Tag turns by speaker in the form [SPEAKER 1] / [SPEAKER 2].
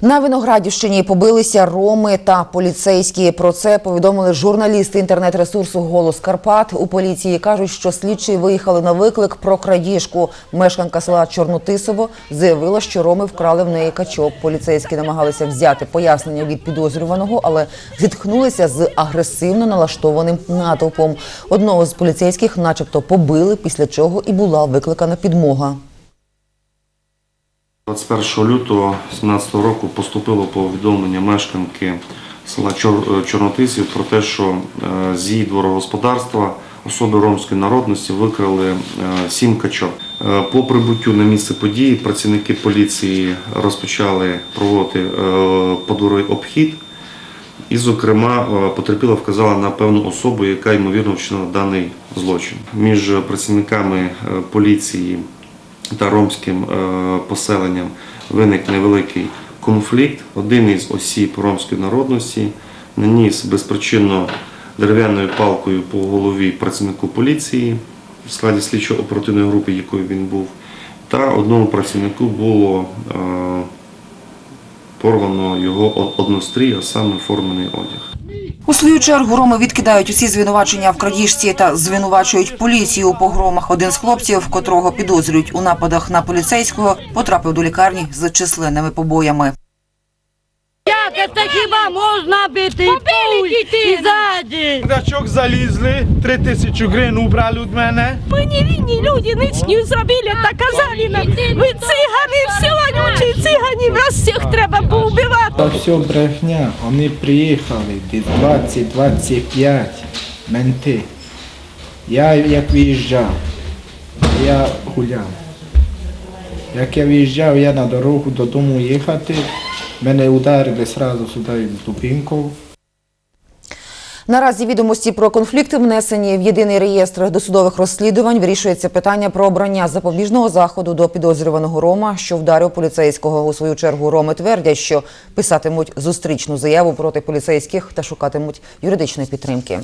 [SPEAKER 1] На Виноградівщині побилися роми та поліцейські. Про це повідомили журналісти інтернет-ресурсу Голос Карпат. У поліції кажуть, що слідчі виїхали на виклик про крадіжку. Мешканка села Чорнотисово заявила, що роми вкрали в неї качок. Поліцейські намагалися взяти пояснення від підозрюваного, але зіткнулися з агресивно налаштованим натовпом. Одного з поліцейських, начебто, побили, після чого і була викликана підмога.
[SPEAKER 2] 21 лютого 2017 року поступило повідомлення мешканки села Чорнотисів про те, що е, з її дворогосподарства особи ромської народності викрали е, сім качок. Е, По прибуттю на місце події працівники поліції розпочали проводити е, подворовий обхід. І, зокрема, е, потерпіла вказала на певну особу, яка ймовірно вчинила даний злочин. Між працівниками е, поліції та ромським е, поселенням виник невеликий конфлікт. Один із осіб ромської народності наніс безпричинно дерев'яною палкою по голові працівнику поліції в складі слідчо-оперативної групи, якою він був, та одному працівнику було е, порвано його однострій, а саме формений одяг.
[SPEAKER 1] У свою чергу роми відкидають усі звинувачення в крадіжці та звинувачують поліцію у погромах. Один з хлопців, котрого підозрюють у нападах на поліцейського, потрапив до лікарні з численними побоями.
[SPEAKER 3] Як це хіба можна бити? Побили дітей ззаді.
[SPEAKER 4] Дачок залізли, три тисячі гривень убрали від мене.
[SPEAKER 3] Ми невинні люди, ніч не зробили, та казали нам, ви цигани, все вонючі цигани, вас всіх треба поубивати.
[SPEAKER 5] Та все брехня. Вони приїхали десь 20-25 менти. Я як виїжджав, я гуляв. Як я виїжджав, я на дорогу додому їхати, мене ударили одразу сюди в зупинку.
[SPEAKER 1] Наразі відомості про конфлікти внесені в єдиний реєстр досудових розслідувань. Вирішується питання про обрання запобіжного заходу до підозрюваного Рома, що вдарив поліцейського. У свою чергу Роми твердять, що писатимуть зустрічну заяву проти поліцейських та шукатимуть юридичної підтримки.